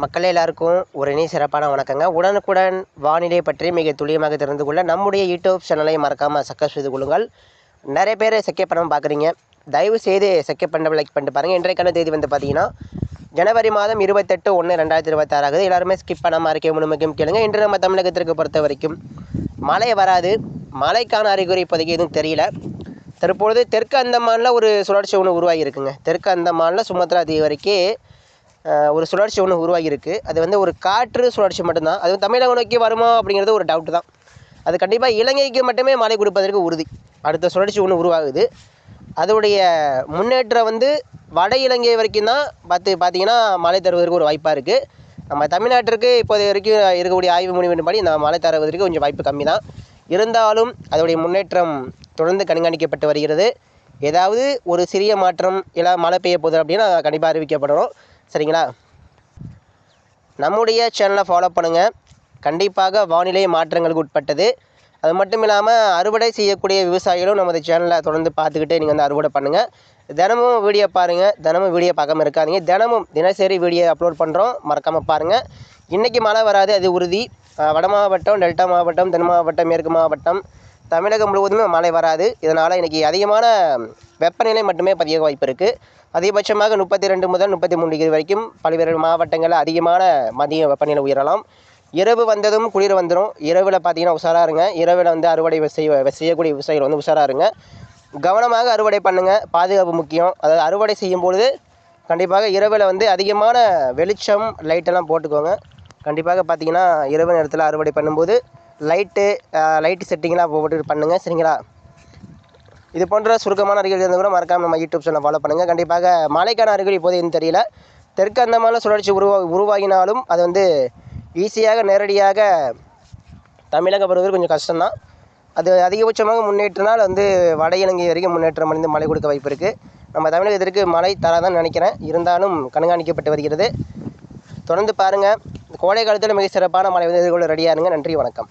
மக்கள் எல்லாருக்கும் ஒரு இணை சிறப்பான வணக்கங்க. உடனுக்குடன் வானிலை பற்றி மிக துல்லியமாக தெரிந்து கொள்ள நம்முடைய யூடியூப் சேனலை மறக்காமல் சக்கர் செய்து கொள்ளுங்கள். நிறைய பேர் செக்கப் பண்ணாமல் பார்க்குறீங்க தயவு செய்து செக்கப் பண்ண லைக் பண்ணிட்டு பாருங்கள் இன்றைக்கான தேதி வந்து பார்த்தீங்கன்னா ஜனவரி மாதம் இருபத்தெட்டு ஒன்று ரெண்டாயிரத்தி இருபத்தாறாகுது எல்லாருமே ஸ்கிப் பண்ணாமல் அறிக்கை முழுமைக்கும் கேளுங்க. இன்று நம்ம தமிழகத்திற்கு பொறுத்த வரைக்கும் மழை வராது. மழைக்கான அறிகுறி இப்போதைக்கு எதுவும் தெரியல. தற்பொழுது தெற்கு அந்தமானில் ஒரு சுழற்சி ஒன்று உருவாகி இருக்குங்க தெற்கு அந்தமானில் சுமத்ரா தீவரைக்கு வரைக்கும் ஒரு சுழற்சி ஒன்று உருவாகியிருக்கு. அது வந்து ஒரு காற்று சுழற்சி மட்டும்தான். அது தமிழகம் நோக்கி வருமா அப்படிங்கிறது ஒரு டவுட் தான். அது கண்டிப்பாக இலங்கைக்கு மட்டுமே மழை கொடுப்பதற்கு உறுதி. அடுத்த சுழற்சி ஒன்று உருவாகுது. அதோடைய முன்னேற்றம் வந்து வட இலங்கை வரைக்கும் தான் பார்த்து பார்த்தீங்கன்னா மழை தருவதற்கு ஒரு வாய்ப்பாக இருக்குது நம்ம தமிழ்நாட்டிற்கு இப்போது வரைக்கும் இருக்கக்கூடிய ஆய்வு முடிவின்படி இந்த மழை தருவதற்கு கொஞ்சம் வாய்ப்பு கம்மி தான். இருந்தாலும் அதோடைய முன்னேற்றம் தொடர்ந்து கண்காணிக்கப்பட்டு வருகிறது. ஏதாவது ஒரு சிறிய மாற்றம் இல்லை மழை பெய்ய போகுது அப்படின்னா கண்டிப்பாக அறிவிக்கப்படணும். சரிங்களா? நம்முடைய சேனலை ஃபாலோ பண்ணுங்கள் கண்டிப்பாக வானிலை மாற்றங்களுக்கு உட்பட்டது. அது மட்டும் இல்லாமல் அறுவடை செய்யக்கூடிய விவசாயிகளும் நமது சேனலை தொடர்ந்து பார்த்துக்கிட்டு நீங்கள் வந்து அறுவடை பண்ணுங்கள் தினமும் வீடியோ பாருங்கள் தினமும் வீடியோ பார்க்காம இருக்காதீங்க. தினமும் தினசரி வீடியோ அப்லோட் பண்ணுறோம் மறக்காமல் பாருங்கள் இன்றைக்கி மழை வராது அது உறுதி. வட மாவட்டம் டெல்டா மாவட்டம் தென் மாவட்டம் மேற்கு மாவட்டம் தமிழகம் முழுவதுமே மழை வராது. இதனால் இன்றைக்கி அதிகமான வெப்பநிலை மட்டுமே பதிய வாய்ப்பு இருக்குது அதிகபட்சமாக முப்பத்தி ரெண்டு முதல் முப்பத்தி மூணு டிகிரி வரைக்கும் பல்வேறு மாவட்டங்களில் அதிகமான மதிய வெப்பநிலை உயரலாம். இரவு வந்ததும் குளிர் வந்துடும் இரவில் பார்த்தீங்கன்னா உஷாராக இருங்க. இரவில் வந்து அறுவடை செய்ய செய்யக்கூடிய விவசாயிகள் வந்து உஷாராக இருங்க. கவனமாக அறுவடை பண்ணுங்கள் பாதுகாப்பு முக்கியம். அதாவது அறுவடை செய்யும் பொழுது கண்டிப்பாக இரவில் வந்து அதிகமான வெளிச்சம் லைட்டெல்லாம் போட்டுக்கோங்க. கண்டிப்பாக பார்த்தீங்கன்னா இரவு நேரத்தில் அறுவடை பண்ணும்போது லைட்டு லைட்டு செட்டிங்லாம் போட்டு பண்ணுங்கள் சரிங்களா? இது போன்ற சுருக்கமான அறிகுறி இருந்தால் கூட மறக்காமல் நம்ம யூடியூப் சேனல் ஃபாலோ பண்ணுங்கள் கண்டிப்பாக மழைக்கான அறிகுறி இப்போது எதுவும் தெரியல. தெற்கு அந்தமான சுழற்சி உருவா உருவாகினாலும் அது வந்து ஈஸியாக நேரடியாக தமிழகம் வருவது கொஞ்சம் கஷ்டம்தான். அது அதிகபட்சமாக முன்னேற்றினால் வந்து வட இலங்கை வரைக்கும் முன்னேற்றம் அடைந்து மழை கொடுக்க வாய்ப்பு இருக்குது நம்ம தமிழகத்திற்கு மழை தராதான் நினைக்கிறேன். இருந்தாலும் கண்காணிக்கப்பட்டு வருகிறது. தொடர்ந்து பாருங்கள் கோடை காலத்தில் மிக சிறப்பான மழை வந்து எதிர்கொள்ள ரெடியாக இருங்க. நன்றி வணக்கம்.